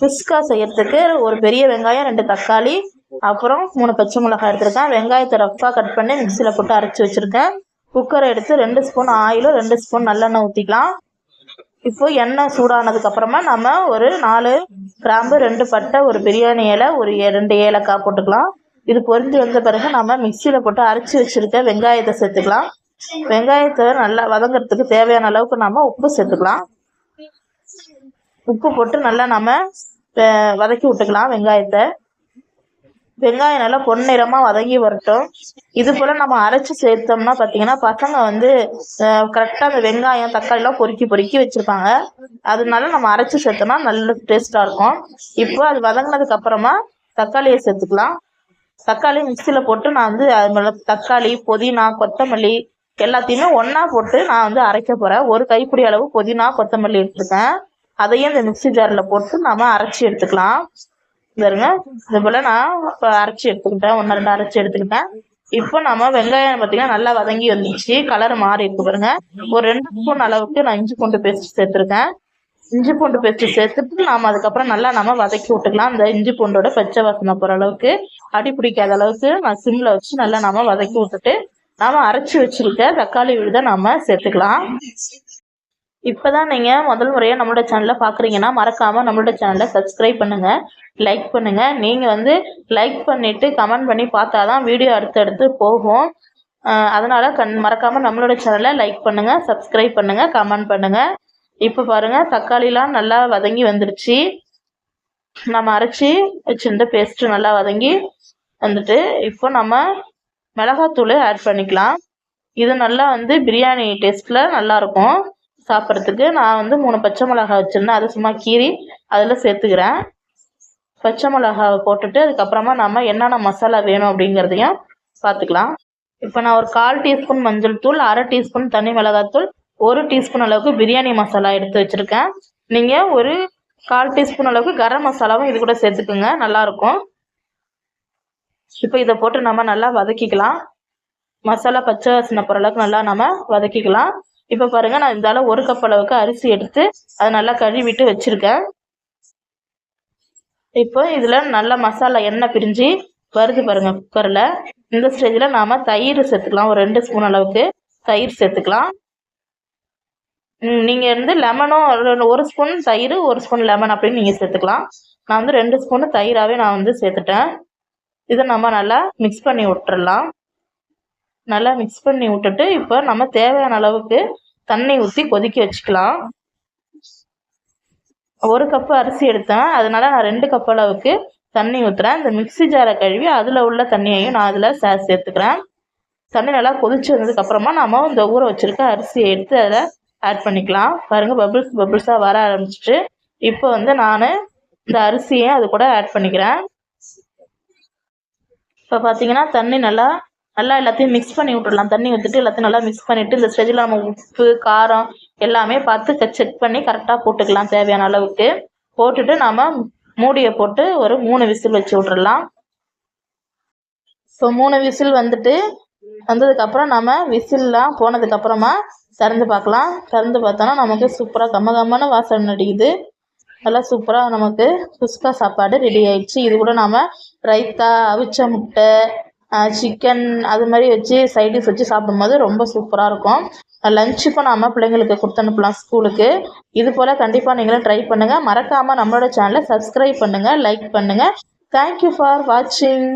ஃபிஸ்கா செய்யறதுக்கு ஒரு பெரிய வெங்காயம் ரெண்டு தக்காளி அப்புறம் மூணு பச்சை மிளகாய் எடுத்திருக்கேன். வெங்காயத்தை ரஃப்பாக கட் பண்ணி மிக்சியில் போட்டு அரைச்சி வச்சுருக்கேன். குக்கரை எடுத்து ரெண்டு ஸ்பூன் ஆயிலும் ரெண்டு ஸ்பூன் நல்லெண்ணெய் ஊற்றிக்கலாம் இப்போ எண்ணெய் சூடானதுக்கு அப்புறமா நம்ம ஒரு நாலு கிராம்பு ரெண்டு பட்டை ஒரு பிரியாணி இலை ஒரு ஏ- ரெண்டு ஏலக்காய் போட்டுக்கலாம். இது பொறிஞ்சு வந்த பிறகு நம்ம மிக்சியில் போட்டு அரைச்சி வச்சுருக்க வெங்காயத்தை சேர்த்துக்கலாம். வெங்காயத்தை நல்லா வதங்குறதுக்கு தேவையான அளவுக்கு நம்ம உப்பு சேர்த்துக்கலாம். உப்பு போட்டு நல்லா நம்ம வதக்கி விட்டுக்கலாம் வெங்காயத்தை. வெங்காயம் நல்லா பொன்னிறமாக வதங்கி வரட்டும். இது போல் நம்ம அரைச்சி சேர்த்தோம்னா பார்த்தீங்கன்னா பசங்க வந்து கரெக்டாக அந்த வெங்காயம் தக்காளிலாம் பொறுக்கி பொறுக்கி வச்சுருப்பாங்க. அதனால நம்ம அரைச்சி சேர்த்தோம்னா நல்ல டேஸ்ட்டாக இருக்கும். இப்போ அது வதங்கினதுக்கு அப்புறமா தக்காளியை சேர்த்துக்கலாம். தக்காளி மிக்சியில் போட்டு நான் வந்து அது மேலே தக்காளி புதினா கொத்தமல்லி எல்லாத்தையுமே ஒன்றா போட்டு நான் வந்து அரைக்க போகிறேன் ஒரு கைப்பிடி அளவு புதினா கொத்தமல்லி எடுத்துருக்கேன். அதையும் இந்த மிக்ஸி ஜாரில் போட்டு நாம அரைச்சி எடுத்துக்கலாம். பாருங்க இது போல் நான் இப்போ அரைச்சி எடுத்துக்கிட்டேன். ஒன்று ரெண்டு அரைச்சி எடுத்துக்கிட்டேன். இப்போ நம்ம வெங்காயம் பார்த்தீங்கன்னா நல்லா வதங்கி வந்துச்சு கலர் மாறி இருக்கு பாருங்க. ஒரு ரெண்டு ஸ்பூன் அளவுக்கு நான் இஞ்சி பூண்டு பேஸ்ட் சேர்த்துருக்கேன். இஞ்சி பூண்டு பேஸ்ட் சேர்த்துட்டு நாம அதுக்கப்புறம் நல்லா நம்ம வதக்கி விட்டுக்கலாம். இந்த இஞ்சி பூண்டோட பச்சை வாசனை போகிற அளவுக்கு. அடி பிடிக்காத அளவுக்கு நான் சிம்மில் வச்சு நல்லா நம்ம வதக்கி விட்டுட்டு நாம் அரைச்சி வச்சிருக்க தக்காளி விழுத நாம் சேர்த்துக்கலாம். இப்பதான் நீங்க முதல் முறையா நம்மளோட சேனலை பாக்குறீங்கன்னா மறக்காம நம்மளோட சேனலை சப்ஸ்கிரைப் பண்ணுங்க லைக் பண்ணுங்க. நீங்க வந்து லைக் பண்ணிட்டு கமெண்ட் பண்ணி பார்த்தாதான் வீடியோ அடுத்தடுத்து போகும். அதனால் அதனால கண் மறக்காம நம்மளோட சேனலை லைக் பண்ணுங்க சப்ஸ்கிரைப் பண்ணுங்க கமெண்ட் பண்ணுங்க. இப்போ பாருங்க தக்காளிலாம் நல்லா வதங்கி வந்துருச்சு. நம்ம அரைச்சி வச்சிருந்த பேஸ்ட் நல்லா வதங்கி வந்துட்டு இப்போ நம்ம மிளகாத்தூள் ஆட் பண்ணிக்கலாம். இது நல்லா வந்து பிரியாணி டேஸ்ட்டில் நல்லா இருக்கும். சாப்பிட்றதுக்கு நான் வந்து மூணு பச்சை மிளகாய் வச்சுருந்தேன். அதை சும்மா கீறி அதில் சேர்த்துக்கிறேன். பச்சை மிளகாவை போட்டுட்டு அதுக்கப்புறமா நம்ம என்னென்ன மசாலா வேணும் அப்படிங்கிறதையும் பார்த்துக்கலாம். இப்போ நான் ஒரு கால் டீஸ்பூன் மஞ்சள் தூள் அரை டீஸ்பூன் தனி மிளகாத்தூள் ஒரு டீஸ்பூன் அளவுக்கு பிரியாணி மசாலா எடுத்து வச்சுருக்கேன். நீங்கள் ஒரு கால் டீஸ்பூன் அளவுக்கு கரம் மசாலாவும் இது கூட சேர்த்துக்குங்க. நல்லாயிருக்கும். இப்போ இதை போட்டு நம்ம நல்லா வதக்கிக்கலாம். மசாலா பச்சை வாசனை போகிற அளவுக்கு நல்லா நம்ம வதக்கிக்கலாம். இப்போ பாருங்க நான் இந்த ஒரு கப் அளவுக்கு அரிசி எடுத்து அதை நல்லா கழுவிட்டு வச்சுருக்கேன். இப்போ இதில் நல்ல மசாலா எண்ணெய் பிரிஞ்சு வருது பாருங்க குக்கரில். இந்த ஸ்டேஜில் நாம் தயிர் சேர்த்துக்கலாம் ஒரு ரெண்டு ஸ்பூன் அளவுக்கு தயிர் சேர்த்துக்கலாம். ம், வந்து லெமனும் ஒரு- ஸ்பூன் தயிர் ஒரு ஸ்பூன் லெமன் அப்படின்னு நீங்கள் சேர்த்துக்கலாம். நான் வந்து ரெண்டு ஸ்பூன் தயிராகவே நான் வந்து சேர்த்துட்டேன். இதை நம்ம நல்லா மிக்ஸ் பண்ணி விட்டுறலாம். நல்லா மிக்ஸ் பண்ணி விட்டுட்டு இப்போ நம்ம தேவையான அளவுக்கு தண்ணி ஊற்றி கொதிக்க வச்சுக்கலாம். ஒரு கப்பு அரிசி எடுத்தேன். அதனால நான் ரெண்டு கப் அளவுக்கு தண்ணி ஊற்றுறேன் இந்த மிக்ஸி ஜாரை கழுவி அதில் உள்ள தண்ணியையும் நான் அதில் சே சேர்த்துக்கிறேன். தண்ணி நல்லா கொதிச்சு வந்ததுக்கப்புறமா நம்ம இந்த ஊற வச்சுருக்க அரிசியை எடுத்து அதில் ஆட் பண்ணிக்கலாம். பாருங்கள் பபிள்ஸ் பபிள்ஸாக வர ஆரம்பிச்சிட்டு இப்போ வந்து நான் இந்த அரிசியை அது கூட ஆட் பண்ணிக்கிறேன். இப்போ பார்த்தீங்கன்னா தண்ணி நல்லா நல்லா எல்லாத்தையும் மிக்ஸ் பண்ணி விட்டுடலாம் தண்ணி ஊற்றிட்டு எல்லாத்தையும் நல்லா மிக்ஸ் பண்ணிவிட்டு இந்த ஸ்டேஜில் நம்ம உப்பு காரம் எல்லாமே பார்த்து செக் பண்ணி கரெக்டாக போட்டுக்கலாம் தேவையான அளவுக்கு. போட்டுட்டு நாம் மூடியை போட்டு ஒரு மூணு விசில் வச்சு விட்றலாம் ஸோ மூணு விசில் வந்துட்டு வந்ததுக்கப்புறம் நம்ம விசில்லாம் போனதுக்கப்புறமா திறந்து பார்க்கலாம். திறந்து பார்த்தோன்னா நமக்கு சூப்பராக கம்ம கம்மன வாசனை அடிக்குது. நல்லா சூப்பராக நமக்கு குஸ்கா சாப்பாடு ரெடி ஆயிடுச்சு. இது கூட நாம் ரைத்தா அவிச்ச முட்டை சிக்கன் அது மாதிரி வச்சு சைட் டிஷ் வச்சு சாப்பிடும்போது ரொம்ப சூப்பராக இருக்கும். லஞ்சுக்கும் நாம் பிள்ளைங்களுக்கு கொடுத்து அனுப்பலாம் ஸ்கூலுக்கு இது போல் கண்டிப்பாக நீங்களும் ட்ரை பண்ணுங்கள் மறக்காமல் நம்மளோட சேனலை சப்ஸ்கிரைப் பண்ணுங்கள் லைக் பண்ணுங்கள் தேங்க்யூ ஃபார் வாட்சிங்